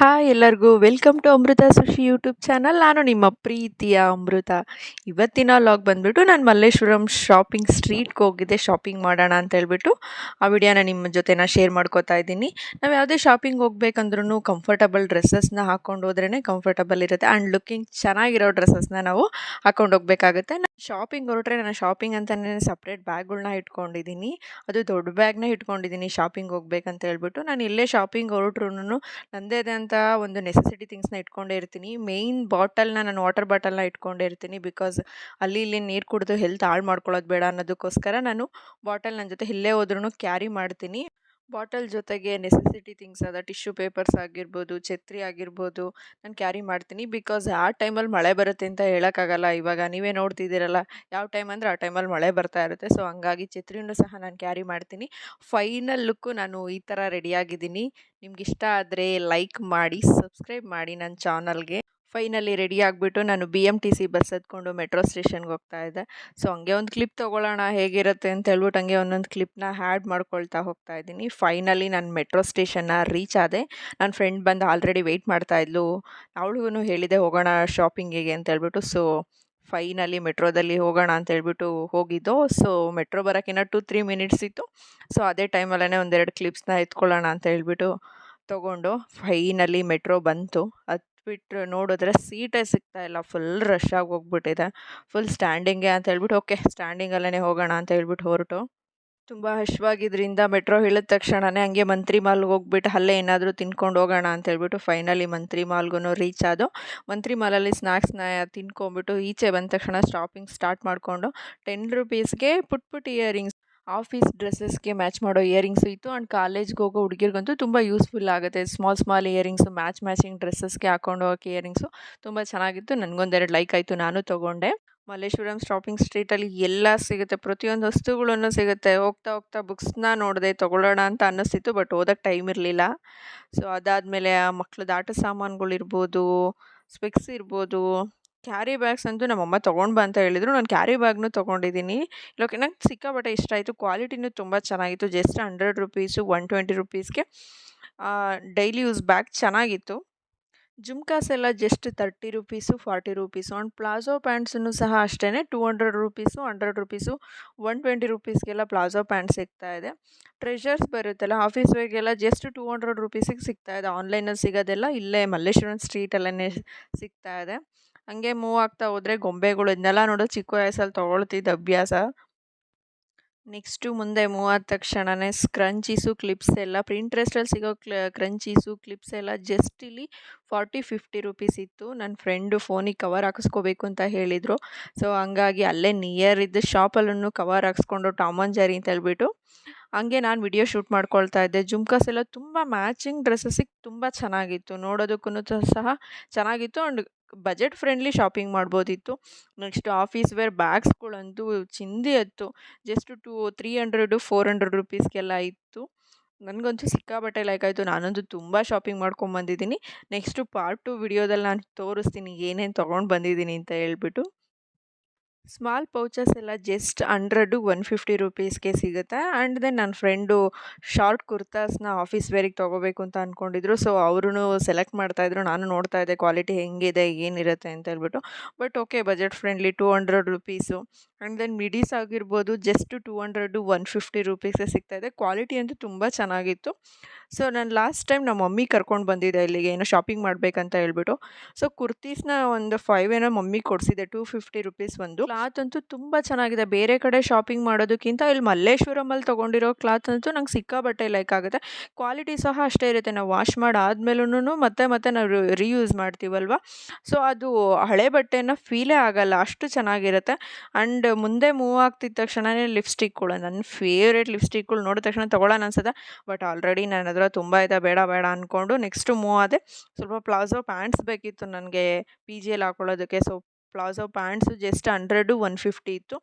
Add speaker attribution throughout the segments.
Speaker 1: Hi ಎಲ್ಲರಿಗೂ. Welcome to Amrutha Sushi YouTube channel ನಾನು ನಿಮ್ಮ ಪ್ರೀತಿಯ ಅಮೃತ. ಇವತ್ತಿನ ಲಾಗ್ ಬಂದ್ಬಿಟ್ಟು ನಾನು ಮಲ್ಲೇಶ್ವರಂ ಶಾಪಿಂಗ್ ಸ್ಟ್ರೀಟ್ಗೆ ಹೋಗಿದ್ದೆ. ಶಾಪಿಂಗ್ ಮಾಡೋಣ ಅಂತ ಹೇಳ್ಬಿಟ್ಟು ಆ ವಿಡಿಯೋನ ನಿಮ್ಮ ಜೊತೆ ನಾನು ಶೇರ್ ಮಾಡ್ಕೋತಾ ಇದ್ದೀನಿ. ನಾವು ಯಾವುದೇ ಶಾಪಿಂಗ್ ಹೋಗ್ಬೇಕಂದ್ರೂ ಕಂಫರ್ಟಬಲ್ ಡ್ರೆಸ್ಸಸ್ನ ಹಾಕ್ಕೊಂಡು ಹೋದ್ರೇ ಕಂಫರ್ಟಬಲ್ ಇರುತ್ತೆ. ಆ್ಯಂಡ್ ಲುಕ್ಕಿಂಗ್ ಚೆನ್ನಾಗಿರೋ ಡ್ರೆಸ್ಸಸ್ನ ನಾವು ಹಾಕ್ಕೊಂಡು ಹೋಗ್ಬೇಕಾಗುತ್ತೆ. ಶಾಪಿಂಗ್ ಹೊರಟ್ರೆ ನಾನು ಶಾಪಿಂಗ್ ಅಂತಲೇ ಸಪ್ರೇಟ್ ಬ್ಯಾಗ್ಗಳ್ನ ಇಟ್ಕೊಂಡಿದ್ದೀನಿ ಅದು ದೊಡ್ಡ ಬ್ಯಾಗ್ನ ಇಟ್ಕೊಂಡಿದ್ದೀನಿ ಶಾಪಿಂಗ್ ಹೋಗ್ಬೇಕಂತ ಹೇಳ್ಬಿಟ್ಟು. ನಾನು ಇಲ್ಲೇ ಶಾಪಿಂಗ್ ಹೊರಟ್ರುನು ನನ್ನದೇ ಆದಂಥ ಒಂದು ನೆಸೆಸಿಟಿ ಥಿಂಗ್ಸ್ನ ಇಟ್ಕೊಂಡೇ ಇರ್ತೀನಿ. ಮೇಯ್ನ್ ಬಾಟಲ್ನ ನಾನು ವಾಟರ್ ಬಾಟಲ್ನ ಇಟ್ಕೊಂಡೇ ಇರ್ತೀನಿ ಬಿಕಾಸ್ ಅಲ್ಲಿ ಇಲ್ಲಿ ನೀರು ಕುಡಿದು ಹೆಲ್ತ್ ಹಾಳು ಮಾಡ್ಕೊಳ್ಳೋದು ಬೇಡ ಅನ್ನೋದಕ್ಕೋಸ್ಕರ ನಾನು ಬಾಟಲ್ ನನ್ನ ಜೊತೆ ಇಲ್ಲೇ ಹೋದ್ರೂ ಕ್ಯಾರಿ ಮಾಡ್ತೀನಿ. ಬಾಟಲ್ ಜೊತೆಗೆ ನೆಸೆಸಿಟಿ ಥಿಂಗ್ಸ್ ಅದ ಟಿಶ್ಯೂ ಪೇಪರ್ಸ್ ಆಗಿರ್ಬೋದು, ಛತ್ರಿ ಆಗಿರ್ಬೋದು ನಾನು ಕ್ಯಾರಿ ಮಾಡ್ತೀನಿ ಬಿಕಾಸ್ ಆ ಟೈಮಲ್ಲಿ ಮಳೆ ಬರುತ್ತೆ ಅಂತ ಹೇಳೋಕ್ಕಾಗಲ್ಲ. ಇವಾಗ ನೀವೇ ನೋಡ್ತಿದ್ದೀರಲ್ಲ ಯಾವ ಟೈಮ್ ಅಂದರೆ ಆ ಟೈಮಲ್ಲಿ ಮಳೆ ಬರ್ತಾ ಇರುತ್ತೆ. ಸೊ ಹಂಗಾಗಿ ಛತ್ರಿನೂ ಸಹ ನಾನು ಕ್ಯಾರಿ ಮಾಡ್ತೀನಿ. ಫೈನಲ್ ಲುಕ್ಕು ನಾನು ಈ ಥರ ರೆಡಿಯಾಗಿದ್ದೀನಿ ನಿಮ್ಗೆ ಇಷ್ಟ ಆದರೆ ಲೈಕ್ ಮಾಡಿ ಸಬ್ಸ್ಕ್ರೈಬ್ ಮಾಡಿ ನನ್ನ ಚಾನಲ್ಗೆ ಫೈನಲಿ ರೆಡಿ ಆಗಿಬಿಟ್ಟು ನಾನು B M T C bus ಹತ್ಕೊಂಡು ಮೆಟ್ರೋ ಸ್ಟೇಷನ್ಗೆ ಹೋಗ್ತಾ ಇದ್ದೆ. ಸೊ, ಹಂಗೆ ಒಂದು ಕ್ಲಿಪ್ ತೊಗೊಳ್ಳೋಣ, ಹೇಗಿರುತ್ತೆ ಅಂತ ಹೇಳ್ಬಿಟ್ಟು ಹಂಗೆ ಒಂದೊಂದು ಕ್ಲಿಪ್ನ ಹ್ಯಾಡ್ ಮಾಡ್ಕೊಳ್ತಾ ಹೋಗ್ತಾ ಇದ್ದೀನಿ. ಫೈನಲಿ ನಾನು ಮೆಟ್ರೋ ಸ್ಟೇಷನ್ನ ರೀಚ್ ಆದೆ. ನನ್ನ ಫ್ರೆಂಡ್ ಬಂದು ಆಲ್ರೆಡಿ ವೆಯ್ಟ್ ಮಾಡ್ತಾ ಇದ್ಲು. ಅವಳಿಗೂ ಹೇಳಿದೆ, ಹೋಗೋಣ ಶಾಪಿಂಗಿಗೆ ಅಂತ ಹೇಳ್ಬಿಟ್ಟು. ಸೊ, ಫೈನಲಿ ಮೆಟ್ರೋದಲ್ಲಿ ಹೋಗೋಣ ಅಂತ ಹೇಳ್ಬಿಟ್ಟು ಹೋಗಿದ್ದು. ಸೊ, ಮೆಟ್ರೋ ಬರೋಕ್ಕಿನ್ನ ಟು ತ್ರೀ ಮಿನಿಟ್ಸ್ ಇತ್ತು. ಸೊ, ಅದೇ ಟೈಮಲ್ಲೇ ಒಂದೆರಡು ಕ್ಲಿಪ್ಸ್ನ ಎತ್ಕೊಳ್ಳೋಣ ಅಂತ ಹೇಳ್ಬಿಟ್ಟು ತೊಗೊಂಡು ಫೈನಲಿ ಮೆಟ್ರೋ ಬಂತು. ಹತ್ಬಿಟ್ರೆ ನೋಡಿದ್ರೆ ಸೀಟೇ ಸಿಗ್ತಾ ಇಲ್ಲ. ಫುಲ್ ರಶ್ ಆಗಿ ಹೋಗ್ಬಿಟ್ಟಿದೆ. ಫುಲ್ ಸ್ಟ್ಯಾಂಡಿಂಗೇ ಅಂತ ಹೇಳ್ಬಿಟ್ಟು, ಓಕೆ ಸ್ಟ್ಯಾಂಡಿಂಗಲ್ಲೇ ಹೋಗೋಣ ಅಂತ ಹೇಳ್ಬಿಟ್ಟು ಹೊರಟು. ತುಂಬ ಹಶ್ವಾಗಿದ್ದರಿಂದ ಮೆಟ್ರೋ ಇಳಿದ ತಕ್ಷಣವೇ ಹಂಗೆ ಮಂತ್ರಿ ಮಾಲ್ಗೆ ಹೋಗ್ಬಿಟ್ಟು ಅಲ್ಲೇ ಏನಾದರೂ ತಿನ್ಕೊಂಡು ಹೋಗೋಣ ಅಂತ ಹೇಳ್ಬಿಟ್ಟು ಫೈನಲಿ ಮಂತ್ರಿ ಮಾಲ್ಗೂ ರೀಚ್ ಆದೋ ಮಂತ್ರಿ ಮಾಲಲ್ಲಿ ಸ್ನ್ಯಾಕ್ಸ್ನ ತಿನ್ಕೊಂಬಿಟ್ಟು ಈಚೆ ಬಂದ ತಕ್ಷಣ ಸ್ಟಾಪಿಂಗ್ ಸ್ಟಾರ್ಟ್ ಮಾಡಿಕೊಂಡು ಟೆನ್ ರುಪೀಸ್ಗೆ ಪುಟ್ ಪುಟ್ ಇಯರಿಂಗ್ಸ್ ಆಫೀಸ್ ಡ್ರೆಸ್ಸಸ್ಗೆ ಮ್ಯಾಚ್ ಮಾಡೋ ಇಯರಿಂಗ್ಸು ಇತ್ತು ಆ್ಯಂಡ್ ಕಾಲೇಜ್ಗೆ ಹೋಗೋ ಹುಡುಗಿರ್ಗಂತೂ ತುಂಬ ಯೂಸ್ಫುಲ್ ಆಗುತ್ತೆ. Small small earrings, match matching ಡ್ರೆಸ್ಸಸ್ಗೆ ಹಾಕೊಂಡು ಹೋಗೋಕ್ಕೆ ಇಯರಿಂಗ್ಸು ತುಂಬ ಚೆನ್ನಾಗಿತ್ತು. ನನಗೊಂದೆರಡು ಲೈಕ್ ಆಯಿತು, ನಾನು ತೊಗೊಂಡೆ. ಮಲ್ಲೇಶ್ವರಂ ಶಾಪಿಂಗ್ ಸ್ಟ್ರೀಟಲ್ಲಿ ಎಲ್ಲ ಸಿಗುತ್ತೆ, ಪ್ರತಿಯೊಂದು ವಸ್ತುಗಳನ್ನು ಸಿಗುತ್ತೆ. ಹೋಗ್ತಾ ಹೋಗ್ತಾ ಬುಕ್ಸ್ನ ನೋಡಿದೆ ತೊಗೊಳ್ಳೋಣ ಅಂತ ಅನ್ನಿಸ್ತಿತ್ತು, ಬಟ್ ಓದೋಕ್ಕೆ ಟೈಮ್ ಇರಲಿಲ್ಲ. ಸೊ ಅದಾದಮೇಲೆ ಮಕ್ಳದ್ದು ಆಟ ಸಾಮಾನುಗಳಿರ್ಬೋದು, ಸ್ಪೆಕ್ಸ್ ಇರ್ಬೋದು ಕ್ಯಾರಿ ಬ್ಯಾಗ್ಸ್ ಅಂತೂ ನಮ್ಮಮ್ಮ ತೊಗೊಂಡು ಬಾ ಅಂತ ಹೇಳಿದ್ರು. ನಾನು ಕ್ಯಾರಿ ಬ್ಯಾಗ್ನೂ ತೊಗೊಂಡಿದ್ದೀನಿ ಲೋಕೆ ನಂಗೆ ಸಿಕ್ಕಾಪಟ್ಟೆ ಇಷ್ಟ ಆಯಿತು. ಕ್ವಾಲಿಟಿನೂ ತುಂಬ ಚೆನ್ನಾಗಿತ್ತು. Just hundred rupees one twenty ರುಪೀಸ್ಗೆ daily use bag ಚೆನ್ನಾಗಿತ್ತು. ಜುಮ್ಕಾಸ್ ಎಲ್ಲ just thirty rupees forty rupees and palazzo ಪ್ಯಾಂಟ್ಸನ್ನು ಸಹ ಅಷ್ಟೇ two hundred rupees hundred rupees one twenty ರುಪೀಸ್ಗೆಲ್ಲ palazzo pant ಸಿಗ್ತಾ ಇದೆ. ಟ್ರೆಷರ್ಸ್ ಬರುತ್ತಲ್ಲ ಆಫೀಸ್ ವೇಗೆಲ್ಲ ಜಸ್ಟ್ ಟೂ ಹಂಡ್ರೆಡ್ ರುಪೀಸಿಗೆ ಸಿಗ್ತಾ ಇದೆ. ಆನ್ಲೈನಲ್ಲಿ ಸಿಗೋದೆಲ್ಲ ಇಲ್ಲೇ ಮಲ್ಲೇಶ್ವರನ್ ಸ್ಟ್ರೀಟಲ್ಲೇ ಸಿಗ್ತಾ ಇದೆ. ಹಂಗೆ ಮೂವ್ ಆಗ್ತಾ ಹೋದ್ರೆ ಗೊಂಬೆಗಳು ಇದನ್ನೆಲ್ಲ ನೋಡೋ ಚಿಕ್ಕ ವಯಸ್ಸಲ್ಲಿ ತೊಗೊಳ್ತಿದ್ದ ಅಭ್ಯಾಸ. ನೆಕ್ಸ್ಟು ಮುಂದೆ ಮೂವ್ ಆದ ತಕ್ಷಣವೇ ಸ್ಕ್ರಂಚೀಸು ಕ್ಲಿಪ್ಸ್ ಎಲ್ಲ ಪ್ರಿಂಟ್ರೆಸ್ಟಲ್ಲಿ ಸಿಗೋ ಕ್ಲ ಕ್ರಂಚೀಸು ಕ್ಲಿಪ್ಸ್ ಎಲ್ಲ ಜಸ್ಟ್ ಇಲ್ಲಿ ಫಾರ್ಟಿ ಫಿಫ್ಟಿ ರುಪೀಸ್ ಇತ್ತು. ನನ್ನ ಫ್ರೆಂಡು ಫೋನಿಗೆ ಕವರ್ ಹಾಕಿಸ್ಕೋಬೇಕು ಅಂತ ಹೇಳಿದರು. ಸೊ ಹಂಗಾಗಿ ಅಲ್ಲೇ ನಿಯರ್ ಇದ್ದ ಶಾಪಲ್ಲೂ ಕವರ್ ಹಾಕ್ಸ್ಕೊಂಡು ಟಾಮನ್ ಜಾರಿ ಅಂತ ಹೇಳ್ಬಿಟ್ಟು ಹಂಗೆ ನಾನು ವಿಡಿಯೋ ಶೂಟ್ ಮಾಡ್ಕೊಳ್ತಾ ಇದ್ದೆ. ಜುಮ್ಕಾಸ್ ಎಲ್ಲ ತುಂಬ ಮ್ಯಾಚಿಂಗ್ ಡ್ರೆಸ್ಸಸ್ಸಿಗೆ ತುಂಬ ಚೆನ್ನಾಗಿತ್ತು. ನೋಡೋದಕ್ಕೂ ಸಹ ಚೆನ್ನಾಗಿತ್ತು. ಆ್ಯಂಡ್ ಬಜೆಟ್ ಫ್ರೆಂಡ್ಲಿ ಶಾಪಿಂಗ್ ಮಾಡ್ಬೋದಿತ್ತು. ನೆಕ್ಸ್ಟ್ ಆಫೀಸ್ ವೇರ್ ಬ್ಯಾಗ್ಸ್ಗಳಂತೂ ಚಿಂದಿ ಇತ್ತು. Just two three hundred four hundred ರುಪೀಸ್ಗೆಲ್ಲ ಇತ್ತು. ನನಗಂತೂ ಸಿಕ್ಕಾಬಟ್ಟೆ ಲೈಕ್ ಆಯಿತು. ನಾನಂತೂ ತುಂಬ ಶಾಪಿಂಗ್ ಮಾಡ್ಕೊಂಬಂದಿದ್ದೀನಿ. ನೆಕ್ಸ್ಟು ಪಾರ್ಟ್ ಟು ವಿಡಿಯೋದಲ್ಲಿ ನಾನು ತೋರಿಸ್ತೀನಿ ಏನೇನು ತೊಗೊಂಡು ಬಂದಿದ್ದೀನಿ ಅಂತ ಹೇಳ್ಬಿಟ್ಟು. ಸ್ಮಾಲ್ ಪೌಚಸ್ ಎಲ್ಲ ಜಸ್ಟ್ ಹಂಡ್ರೆಡು ಒನ್ ಫಿಫ್ಟಿ ರುಪೀಸ್ಗೆ ಸಿಗುತ್ತೆ. ಆ್ಯಂಡ್ ದೆನ್ ನನ್ನ ಫ್ರೆಂಡು ಶಾರ್ಟ್ ಕುರ್ತಾಸ್ನ ಆಫೀಸ್ ವೇರಿಗೆ ತೊಗೋಬೇಕು ಅಂತ ಅಂದ್ಕೊಂಡಿದ್ರು ಸೊ ಅವ್ರೂ ಸೆಲೆಕ್ಟ್ ಮಾಡ್ತಾಯಿದ್ರು ನಾನು ನೋಡ್ತಾ ಇದ್ದೆ ಕ್ವಾಲಿಟಿ ಹೆಂಗಿದೆ, ಏನಿರುತ್ತೆ ಅಂತ ಹೇಳ್ಬಿಟ್ಟು. But okay budget friendly two hundred rupees and then midis ಆಗಿರ್ಬೋದು just two hundred one fifty ರುಪೀಸೇ ಸಿಗ್ತಾಯಿದೆ ಕ್ವಾಲಿಟಿ ಅಂತೂ ತುಂಬ ಚೆನ್ನಾಗಿತ್ತು. ಸೊ, ನಾನು ಲಾಸ್ಟ್ ಟೈಮ್ ನಮ್ಮ ಮಮ್ಮಿ ಕರ್ಕೊಂಡು ಬಂದಿದ್ದೆ ಇಲ್ಲಿಗೆ, ಏನೋ ಶಾಪಿಂಗ್ ಮಾಡಬೇಕಂತ ಹೇಳ್ಬಿಟ್ಟು. ಸೊ ಕುರ್ತೀಸ್ನ ಒಂದು ಫೈವ್ ಏನೋ ಮಮ್ಮಿ ಕೊಡಿಸಿದೆ ಟೂ ಫಿಫ್ಟಿ ರುಪೀಸ್ ಒಂದು. ಕ್ಲಾತ್ ಅಂತೂ ತುಂಬ ಚೆನ್ನಾಗಿದೆ. ಬೇರೆ ಕಡೆ ಶಾಪಿಂಗ್ ಮಾಡೋದಕ್ಕಿಂತ ಇಲ್ಲಿ ಮಲ್ಲೇಶ್ವರಮಲ್ಲಿ ತೊಗೊಂಡಿರೋ ಕ್ಲಾತ್ ಅಂತೂ ನಂಗೆ ಸಿಕ್ಕಾಬಟ್ಟೆ ಲೈಕ್ ಆಗುತ್ತೆ. ಕ್ವಾಲಿಟಿ ಸಹ ಅಷ್ಟೇ ಇರುತ್ತೆ. ನಾವು ವಾಶ್ ಮಾಡಾದ್ಮೇಲೂ ಮತ್ತೆ ಮತ್ತೆ ನಾವು ರೀಯೂಸ್ ಮಾಡ್ತೀವಲ್ವ? ಸೊ, ಅದು ಹಳೆ ಬಟ್ಟೆನ ಫೀಲೇ ಆಗಲ್ಲ. ಅಷ್ಟು ಚೆನ್ನಾಗಿರುತ್ತೆ. ಆ್ಯಂಡ್ ಮುಂದೆ ಮೂವ್ ಆಗ್ತಿದ್ದ ತಕ್ಷಣವೇ ಲಿಪ್ಸ್ಟಿಕ್ಗಳು ನನ್ನ ಫೇವ್ರೇಟ್ ಲಿಪ್ಸ್ಟಿಕ್ಗಳು ನೋಡಿದ ತಕ್ಷಣ ತೊಗೊಳ್ಳೋಣ ಅನ್ಸುತ್ತೆ. ಬಟ್ ಆಲ್ರೆಡಿ ನನ್ನ ಹತ್ರ ತುಂಬ ಇದೆ ಬೇಡ ಬೇಡ ಅಂದ್ಕೊಂಡು ನೆಕ್ಸ್ಟು ಮೂವ್ ಆದೆ ಸ್ವಲ್ಪ ಪ್ಲಾಜೋ ಪ್ಯಾಂಟ್ಸ್ ಬೇಕಿತ್ತು ನನಗೆ ಪಿ ಜಿಯಲ್ಲಿ ಹಾಕೊಳ್ಳೋದಕ್ಕೆ. So palazzo pants just hundred one fifty ಇತ್ತು.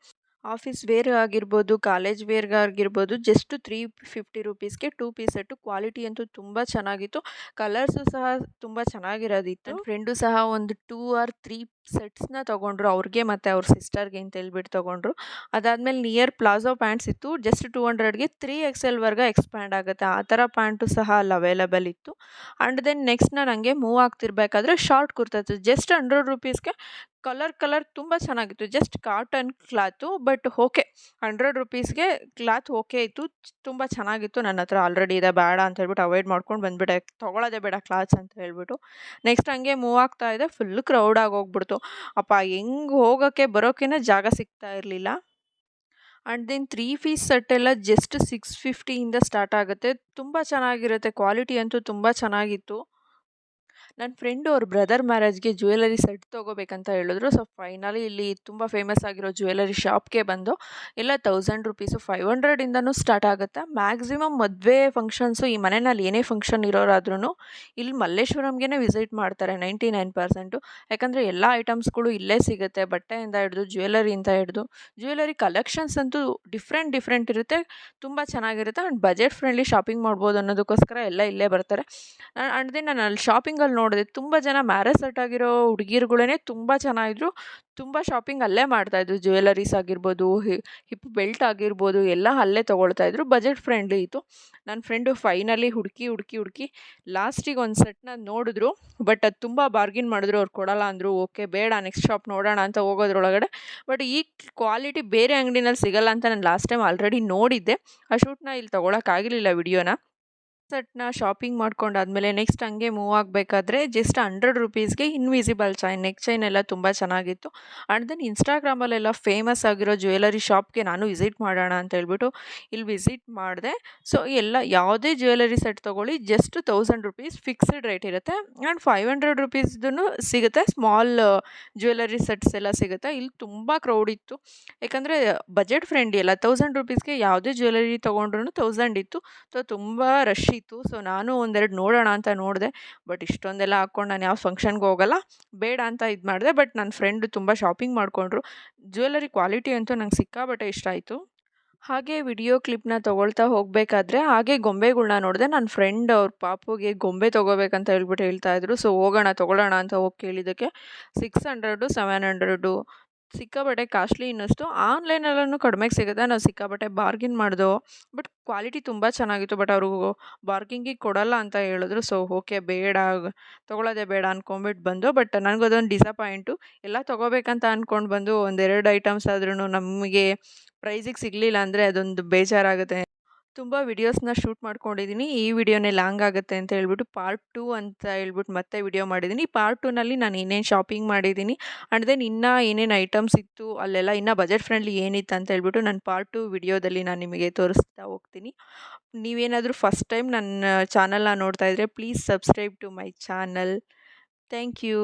Speaker 1: ಆಫೀಸ್ ವೇರ್ ಆಗಿರ್ಬೋದು ಕಾಲೇಜ್ ವೇರ್ಗಾಗಿರ್ಬೋದು ಜಸ್ಟ್ ತ್ರೀ ಫಿಫ್ಟಿ ರುಪೀಸ್ಗೆ ಟೂ ಪೀಸ್ ಸೆಟ್ಟು ಕ್ವಾಲಿಟಿ ಅಂತೂ ತುಂಬ ಚೆನ್ನಾಗಿತ್ತು. ಕಲರ್ಸು ಸಹ ತುಂಬ ಚೆನ್ನಾಗಿರೋದಿತ್ತು. ಫ್ರೆಂಡು ಸಹ ಒಂದು ಟೂ ಆರ್ ತ್ರೀ ಸೆಟ್ಸ್ನ ತೊಗೊಂಡ್ರು, ಅವ್ರಿಗೆ ಮತ್ತು ಅವ್ರ ಸಿಸ್ಟರ್ಗೆ ಅಂತ ಹೇಳ್ಬಿಟ್ಟು ತೊಗೊಂಡ್ರು. ಅದಾದಮೇಲೆ ನಿಯರ್ ಪ್ಲಾಜೋ ಪ್ಯಾಂಟ್ಸ್ ಇತ್ತು ಜಸ್ಟ್ ಟೂ ಹಂಡ್ರೆಡ್ಗೆ ತ್ರೀ ಎಕ್ಸ್ ಎಲ್ವರೆಗೆ ಎಕ್ಸ್ಪ್ಯಾಂಡ್ ಆಗುತ್ತೆ. ಆ ಥರ ಪ್ಯಾಂಟು ಸಹ ಅಲ್ಲಿ ಅವೈಲಬಲ್ ಇತ್ತು. ಆ್ಯಂಡ್ ದೆನ್ ನೆಕ್ಸ್ಟ್ ನಾನು ಹಂಗೆ ಮೂವ್ ಆಗ್ತಿರ್ಬೇಕಾದ್ರೆ ಶಾರ್ಟ್ ಕುರ್ತಾ ಇತ್ತು. ಜಸ್ಟ್ ಹಂಡ್ರೆಡ್ ರುಪೀಸ್ಗೆ ಕಲರ್ ಕಲರ್ ತುಂಬ ಚೆನ್ನಾಗಿತ್ತು. Just cotton cloth but okay hundred ರುಪೀಸ್ಗೆ cloth okay ಇತ್ತು. ತುಂಬ ಚೆನ್ನಾಗಿತ್ತು. ನನ್ನ ಹತ್ರ ಆಲ್ರೆಡಿ ಇದೆ, ಬೇಡ ಅಂತ ಹೇಳ್ಬಿಟ್ಟು ಅವಾಯ್ಡ್ ಮಾಡ್ಕೊಂಡು ಬಂದುಬಿಟ್ಟೆ. ತೊಗೊಳ್ಳೋದೇ ಬೇಡ ಕ್ಲಾತ್ಸ್ ಅಂತ ಹೇಳ್ಬಿಟ್ಟು. ನೆಕ್ಸ್ಟ್ ಹಂಗೆ ಮೂವ್ ಆಗ್ತಾ ಇದೆ. ಫುಲ್ ಕ್ರೌಡಾಗಿ ಆಗಿ ಹೋಗ್ಬಿಡ್ತು ಅಪ್ಪ, ಹೆಂಗೆ ಹೋಗೋಕ್ಕೆ ಬರೋಕ್ಕೇನೆ ಜಾಗ ಸಿಗ್ತಾ ಇರಲಿಲ್ಲ. And then three piece set ಎಲ್ಲ ಜಸ್ಟ್ ಸಿಕ್ಸ್ ಫಿಫ್ಟಿಯಿಂದ ಸ್ಟಾರ್ಟ್ ಆಗುತ್ತೆ. ತುಂಬ ಚೆನ್ನಾಗಿರುತ್ತೆ. ಕ್ವಾಲಿಟಿ ಅಂತೂ ತುಂಬ ಚೆನ್ನಾಗಿತ್ತು. ನನ್ನ ಫ್ರೆಂಡು ಅವ್ರ ಬ್ರದರ್ ಮ್ಯಾರೇಜ್ಗೆ ಜ್ಯುವೆಲರಿ ಸೆಟ್ ತೊಗೋಬೇಕಂತ ಹೇಳಿದ್ರು. ಸೊ ಫೈನಲಿ ಇಲ್ಲಿ ತುಂಬ ಫೇಮಸ್ ಆಗಿರೋ ಜ್ಯುವೆಲರಿ ಶಾಪ್ಗೆ ಬಂದು ಎಲ್ಲ ತೌಸಂಡ್ ರುಪೀಸು ಫೈವ್ ಹಂಡ್ರೆಡಿಂದನೂ ಸ್ಟಾರ್ಟ್ ಆಗುತ್ತೆ. ಮ್ಯಾಕ್ಸಿಮಮ್ ಮದುವೆ ಫಂಕ್ಷನ್ಸು ಈ ಮನೆಯಲ್ಲಿ ಏನೇ ಫಂಕ್ಷನ್ ಇರೋರಾದ್ರೂ ಇಲ್ಲಿ ಮಲ್ಲೇಶ್ವರಂಗೆ ವಿಸಿಟ್ ಮಾಡ್ತಾರೆ ನೈಂಟಿ ನೈನ್ ಪರ್ಸೆಂಟು ಯಾಕಂದರೆ ಎಲ್ಲ ಐಟಮ್ಸ್ಗಳು ಇಲ್ಲೇ ಸಿಗುತ್ತೆ. ಬಟ್ಟೆಯಿಂದ ಹಿಡಿದು ಅಂತ ಹಿಡಿದು. ಜ್ಯುವೆಲರಿ ಕಲೆಕ್ಷನ್ಸ್ ಅಂತೂ ಡಿಫ್ರೆಂಟ್ ಡಿಫ್ರೆಂಟ್ ಇರುತ್ತೆ. ತುಂಬ ಚೆನ್ನಾಗಿರುತ್ತೆ. ಆ್ಯಂಡ್ ಬಜೆಟ್ ಫ್ರೆಂಡ್ಲಿ ಶಾಪಿಂಗ್ ಮಾಡ್ಬೋದು ಅನ್ನೋದಕ್ಕೋಸ್ಕರ ಎಲ್ಲ ಇಲ್ಲೇ ಬರ್ತಾರೆ. ಆ್ಯಂಡ್ ದೆನ್ ನಾನು ಅಲ್ಲಿ ಶಾಪಿಂಗಲ್ಲಿ ನೋಡಿದೆ. ತುಂಬ ಜನ ಮ್ಯಾರೇಜ್ ಸೆಟ್ ಆಗಿರೋ ಹುಡುಗಿರುಗಳೇ ತುಂಬ ಚೆನ್ನಾಗಿದ್ರು. ತುಂಬ ಶಾಪಿಂಗ್ ಅಲ್ಲೇ ಮಾಡ್ತಾಯಿದ್ರು ಜ್ಯುವೆಲರೀಸ್ ಆಗಿರ್ಬೋದು ಹಿಪ್ ಬೆಲ್ಟ್ ಆಗಿರ್ಬೋದು, ಎಲ್ಲ ಅಲ್ಲೇ ತೊಗೊಳ್ತಾಯಿದ್ರು ಬಜೆಟ್ ಫ್ರೆಂಡ್ಲಿ ಇತ್ತು. ನನ್ನ ಫ್ರೆಂಡು ಫೈನಲಿ ಹುಡುಕಿ ಹುಡುಕಿ ಹುಡುಕಿ ಲಾಸ್ಟಿಗೆ ಒಂದು ಸೆಟ್ನ ನೋಡಿದ್ರು. ಬಟ್ ಅದು ತುಂಬ ಬಾರ್ಗಿನ್ ಮಾಡಿದ್ರು. ಅವ್ರು ಕೊಡಲ್ಲ ಅಂದರು. ಓಕೆ, ಬೇಡ, ನೆಕ್ಸ್ಟ್ ಶಾಪ್ ನೋಡೋಣ ಅಂತ ಹೋಗೋದ್ರೊಳಗಡೆ. ಬಟ್ ಈ ಕ್ವಾಲಿಟಿ ಬೇರೆ ಅಂಗಡಿನಲ್ಲಿ ಸಿಗಲ್ಲ ಅಂತ ನಾನು ಲಾಸ್ಟ್ ಟೈಮ್ ಆಲ್ರೆಡಿ ನೋಡಿದ್ದೆ. ಆ ಶೂಟ್ನ ಇಲ್ಲಿ ತೊಗೊಳಕ್ಕಾಗಿರಲಿಲ್ಲ ವಿಡಿಯೋನ. ಸೆಟ್ನ ಶಾಪಿಂಗ್ ಮಾಡ್ಕೊಂಡಾದ್ಮೇಲೆ ನೆಕ್ಸ್ಟ್ ಹಂಗೆ ಮೂವ್ ಆಗಬೇಕಾದ್ರೆ ಜಸ್ಟ್ ಹಂಡ್ರೆಡ್ ರುಪೀಸ್ಗೆ ಇನ್ವಿಸಿಬಲ್ ಚೈನ್ ನೆಕ್ ಚೈನ್ ಎಲ್ಲ ತುಂಬ ಚೆನ್ನಾಗಿತ್ತು. ಆ್ಯಂಡ್ ದೆನ್ ಇನ್ಸ್ಟಾಗ್ರಾಮಲ್ಲೆಲ್ಲ ಫೇಮಸ್ ಆಗಿರೋ ಜ್ಯುವೆಲರಿ ಶಾಪ್ಗೆ ನಾನು ವಿಸಿಟ್ ಮಾಡೋಣ ಅಂತ ಹೇಳ್ಬಿಟ್ಟು ಇಲ್ಲಿ ವಿಸಿಟ್ ಮಾಡಿದೆ. ಸೊ ಎಲ್ಲ ಯಾವುದೇ ಜ್ಯುವೆಲರಿ ಸೆಟ್ ತೊಗೊಳ್ಳಿ just thousand rupees fixed rate ಇರುತ್ತೆ. ಆ್ಯಂಡ್ ಫೈವ್ ಹಂಡ್ರೆಡ್ ರುಪೀಸ್ದು ಸಿಗುತ್ತೆ ಸ್ಮಾಲ್ ಜ್ಯುವೆಲರಿ ಸೆಟ್ಸ್ ಎಲ್ಲ ಸಿಗುತ್ತೆ. ಇಲ್ಲಿ ತುಂಬ ಕ್ರೌಡ್ ಇತ್ತು. ಯಾಕಂದರೆ ಬಜೆಟ್ ಫ್ರೆಂಡ್ಲಿ ಎಲ್ಲ ತೌಸಂಡ್ ರುಪೀಸ್ಗೆ ಯಾವುದೇ ಜ್ಯುವೆಲರಿ ತೊಗೊಂಡ್ರು ತೌಸಂಡ್ ಇತ್ತು. ಸೊ ತುಂಬ ರಶ್ ಇತ್ತು. ಸೊ, ನಾನು ಒಂದೆರಡು ನೋಡೋಣ ಅಂತ ನೋಡಿದೆ. ಬಟ್ ಇಷ್ಟೊಂದೆಲ್ಲ ಹಾಕ್ಕೊಂಡು ನಾನು ಯಾವ ಫಂಕ್ಷನ್ಗೆ ಹೋಗಲ್ಲ, ಬೇಡ ಅಂತ ಇದು ಮಾಡಿದೆ. ಬಟ್ ನನ್ನ ಫ್ರೆಂಡ್ ತುಂಬ ಶಾಪಿಂಗ್ ಮಾಡಿಕೊಂಡ್ರು. ಜ್ಯುವೆಲರಿ ಕ್ವಾಲಿಟಿ ಅಂತೂ ನಂಗೆ ಸಿಕ್ಕಾಬಟ್ಟೆ ಇಷ್ಟ ಆಯಿತು. ಹಾಗೆ ವಿಡಿಯೋ ಕ್ಲಿಪ್ನ ತೊಗೊಳ್ತಾ ಹೋಗಬೇಕಾದ್ರೆ ಹಾಗೆ ಗೊಂಬೆಗಳನ್ನ ನೋಡಿದೆ. ನನ್ನ ಫ್ರೆಂಡ್ ಅವ್ರ ಪಾಪುಗೆ ಗೊಂಬೆ ತೊಗೋಬೇಕಂತ ಹೇಳ್ಬಿಟ್ಟು ಹೇಳ್ತಾಯಿದ್ರು ಸೊ, ಹೋಗೋಣ, ತೊಗೊಳ್ಳೋಣ ಅಂತ ಹೋಗಿ ಕೇಳಿದ್ದಕ್ಕೆ ಸಿಕ್ಸ್ ಹಂಡ್ರೆಡು, ಸೆವೆನ್ ಹಂಡ್ರೆಡು ಸಿಕ್ಕಾಪಟ್ಟೆ ಕಾಸ್ಟ್ಲಿ ಇನ್ನಷ್ಟು. ಆನ್ಲೈನಲ್ಲೂ ಕಡಿಮೆಗೆ ಸಿಗುತ್ತೆ. ನಾವು ಸಿಕ್ಕಾಪಟ್ಟೆ ಬಾರ್ಗಿನ್ ಮಾಡಿದೋ, ಬಟ್ ಕ್ವಾಲಿಟಿ ತುಂಬ ಚೆನ್ನಾಗಿತ್ತು. ಬಟ್ ಅವರು ಬಾರ್ಗಿಂಗಿಗೆ ಕೊಡಲ್ಲ ಅಂತ ಹೇಳಿದ್ರು. ಸೊ, ಓಕೆ, ಬೇಡ, ತೊಗೊಳ್ಳೋದೇ ಬೇಡ ಅಂದ್ಕೊಂಬಿಟ್ಟು ಬಂದು, ಬಟ್ ನನಗದೊಂದು ಡಿಸಪಾಯಿಂಟು, ಎಲ್ಲ ತೊಗೋಬೇಕಂತ ಅಂದ್ಕೊಂಡು ಬಂದು ಒಂದೆರಡು ಐಟಮ್ಸ್ ಆದ್ರೂ ನಮಗೆ ಪ್ರೈಸಿಗೆ ಸಿಗಲಿಲ್ಲ ಅಂದರೆ ಅದೊಂದು ಬೇಜಾರಾಗುತ್ತೆ. ತುಂಬ ವಿಡಿಯೋಸ್ನ ಶೂಟ್ ಮಾಡ್ಕೊಂಡಿದ್ದೀನಿ ಈ ವಿಡಿಯೋನೇ ಲಾಂಗ್ ಆಗುತ್ತೆ ಅಂತ ಹೇಳ್ಬಿಟ್ಟು ಪಾರ್ಟ್ ಟೂ ಅಂತ ಹೇಳ್ಬಿಟ್ಟು ಮತ್ತೆ ವಿಡಿಯೋ ಮಾಡಿದ್ದೀನಿ ಪಾರ್ಟ್ ಟೂನಲ್ಲಿ ನಾನು ಏನೇನು ಶಾಪಿಂಗ್ ಮಾಡಿದ್ದೀನಿ ಆ್ಯಂಡ್ ದೆನ್ ಇನ್ನೂ ಏನೇನು ಐಟಮ್ಸ್ ಇತ್ತು, ಅಲ್ಲೆಲ್ಲ ಇನ್ನೂ ಬಜೆಟ್ ಫ್ರೆಂಡ್ಲಿ ಏನಿತ್ತು ಅಂತ ಹೇಳ್ಬಿಟ್ಟು ನಾನು ಪಾರ್ಟ್ ಟು ವಿಡಿಯೋದಲ್ಲಿ ನಾನು ನಿಮಗೆ ತೋರಿಸ್ತಾ ಹೋಗ್ತೀನಿ. ನೀವೇನಾದರೂ ಫಸ್ಟ್ ಟೈಮ್ ನನ್ನ ಚಾನಲ್ನ ನೋಡ್ತಾ ಇದ್ದರೆ please subscribe to my channel. Thank you.